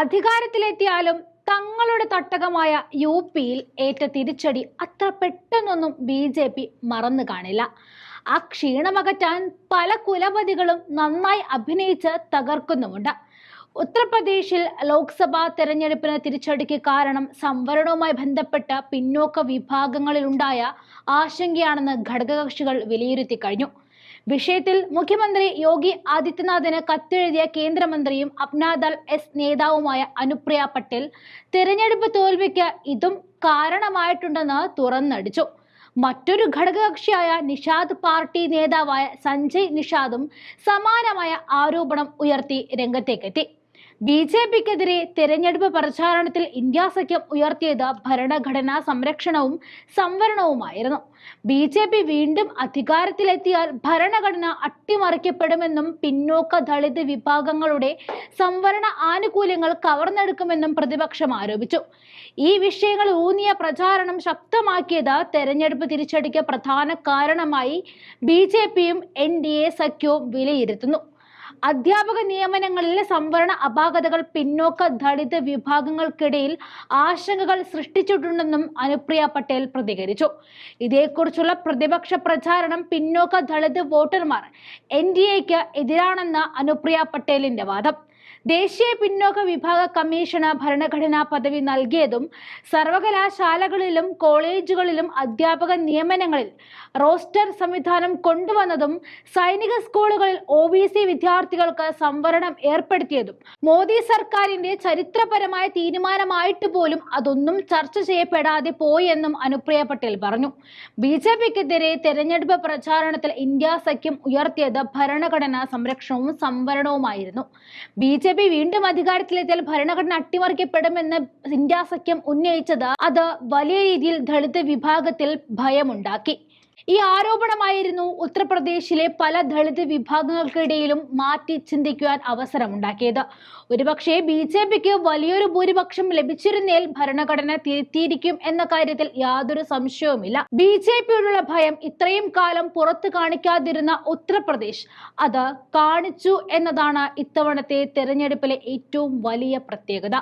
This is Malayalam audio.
അധികാരത്തിലെത്തിയാലും തങ്ങളുടെ തട്ടകമായ യു പിയിൽ ഏറ്റ തിരിച്ചടി അത്ര പെട്ടെന്നൊന്നും ബി ജെ പി മറന്നു കാണില്ല. ആ ക്ഷീണമകറ്റാൻ പല കുലപതികളും നന്നായി അഭിനയിച്ച് തകർക്കുന്നുമുണ്ട്. ഉത്തർപ്രദേശിൽ ലോക്സഭാ തെരഞ്ഞെടുപ്പിന് തിരിച്ചടിക്ക് കാരണം സംവരണവുമായി ബന്ധപ്പെട്ട പിന്നോക്ക വിഭാഗങ്ങളിലുണ്ടായ ആശങ്കയാണെന്ന് ഘടകകക്ഷികൾ വിലയിരുത്തി കഴിഞ്ഞു. വിഷയത്തിൽ മുഖ്യമന്ത്രി യോഗി ആദിത്യനാഥിന് കത്തെഴുതിയ കേന്ദ്രമന്ത്രിയും അപ്നാദൾ എസ് നേതാവുമായ അനുപ്രിയ പട്ടേൽ തിരഞ്ഞെടുപ്പ് തോൽവിക്ക് ഇതും കാരണമായിട്ടുണ്ടെന്ന് തുറന്നടിച്ചു. മറ്റൊരു ഘടകകക്ഷിയായ നിഷാദ് പാർട്ടി നേതാവായ സഞ്ജയ് നിഷാദും സമാനമായ ആരോപണം ഉയർത്തി രംഗത്തേക്കെത്തി. ബി ജെ പിക്കെതിരെ തെരഞ്ഞെടുപ്പ് പ്രചാരണത്തിൽ ഇന്ത്യ സഖ്യം ഉയർത്തിയത് ഭരണഘടനാ സംരക്ഷണവും സംവരണവുമായിരുന്നു. ബി ജെ പി വീണ്ടും അധികാരത്തിലെത്തിയാൽ ഭരണഘടന അട്ടിമറിക്കപ്പെടുമെന്നും പിന്നോക്ക ദളിത് വിഭാഗങ്ങളുടെ സംവരണ ആനുകൂല്യങ്ങൾ കവർന്നെടുക്കുമെന്നും പ്രതിപക്ഷം ആരോപിച്ചു. ഈ വിഷയങ്ങൾ ഊന്നിയ പ്രചാരണം ശക്തമാക്കിയത് തെരഞ്ഞെടുപ്പ് തിരിച്ചടിക്ക് പ്രധാന കാരണമായി ബി ജെ പിയും എൻ ഡി എ സഖ്യവും വിലയിരുത്തുന്നു. അധ്യാപക നിയമനങ്ങളിലെ സംവരണ അപാകതകൾ പിന്നോക്ക ദളിത് വിഭാഗങ്ങൾക്കിടയിൽ ആശങ്കകൾ സൃഷ്ടിച്ചിട്ടുണ്ടെന്നും അനുപ്രിയ പട്ടേൽ പ്രതികരിച്ചു. ഇതേക്കുറിച്ചുള്ള പ്രതിപക്ഷ പ്രചാരണം പിന്നോക്ക ദളിത് വോട്ടർമാർ എൻ ഡി എക്ക് എതിരാണെന്ന അനുപ്രിയ പട്ടേലിന്റെ വാദം. ദേശീയ പിന്നോക്ക വിഭാഗ കമ്മീഷന് ഭരണഘടനാ പദവി നൽകിയതും സർവകലാശാലകളിലും കോളേജുകളിലും അധ്യാപക നിയമനങ്ങളിൽ റോസ്റ്റർ സംവിധാനം കൊണ്ടുവന്നതും സൈനിക സ്കൂളുകളിൽ ഒ ബി സി വിദ്യാർത്ഥികൾക്ക് സംവരണം ഏർപ്പെടുത്തിയതും മോദി സർക്കാരിന്റെ ചരിത്രപരമായ തീരുമാനമായിട്ട് പോലും അതൊന്നും ചർച്ച ചെയ്യപ്പെടാതെ പോയെന്നും അനുപ്രിയ പട്ടേൽ പറഞ്ഞു. ബി ജെ പിക്കെതിരെ തെരഞ്ഞെടുപ്പ് പ്രചാരണത്തിൽ ഇന്ത്യ സഖ്യം ഉയർത്തിയത് ഭരണഘടനാ സംരക്ഷണവും സംവരണവുമായിരുന്നു. ബി ജെ പി വീണ്ടും അധികാരത്തിലെത്തിയാൽ ഭരണഘടന അട്ടിമറിക്കപ്പെടുമെന്ന് ഇന്ത്യ സഖ്യം ഉന്നയിച്ചത് അത് വലിയ രീതിയിൽ ദളിത് വിഭാഗത്തിൽ ഭയമുണ്ടാക്കി. ഈ ആരോപണമായിരുന്നു ഉത്തർപ്രദേശിലെ പല ദളിത് വിഭാഗങ്ങൾക്കിടയിലും മാറ്റി ചിന്തിക്കുവാൻ അവസരമുണ്ടാക്കിയത്. ഒരുപക്ഷെ ബി ജെ പിക്ക് വലിയൊരു ഭൂരിപക്ഷം ലഭിച്ചിരുന്നേൽ ഭരണഘടന തിരുത്തിയിരിക്കും എന്ന കാര്യത്തിൽ യാതൊരു സംശയവുമില്ല. ബി ജെ പിയോടുള്ള ഭയം ഇത്രയും കാലം പുറത്തു കാണിക്കാതിരുന്ന ഉത്തർപ്രദേശ് അത് കാണിച്ചു എന്നതാണ് ഇത്തവണത്തെ തെരഞ്ഞെടുപ്പിലെ ഏറ്റവും വലിയ പ്രത്യേകത.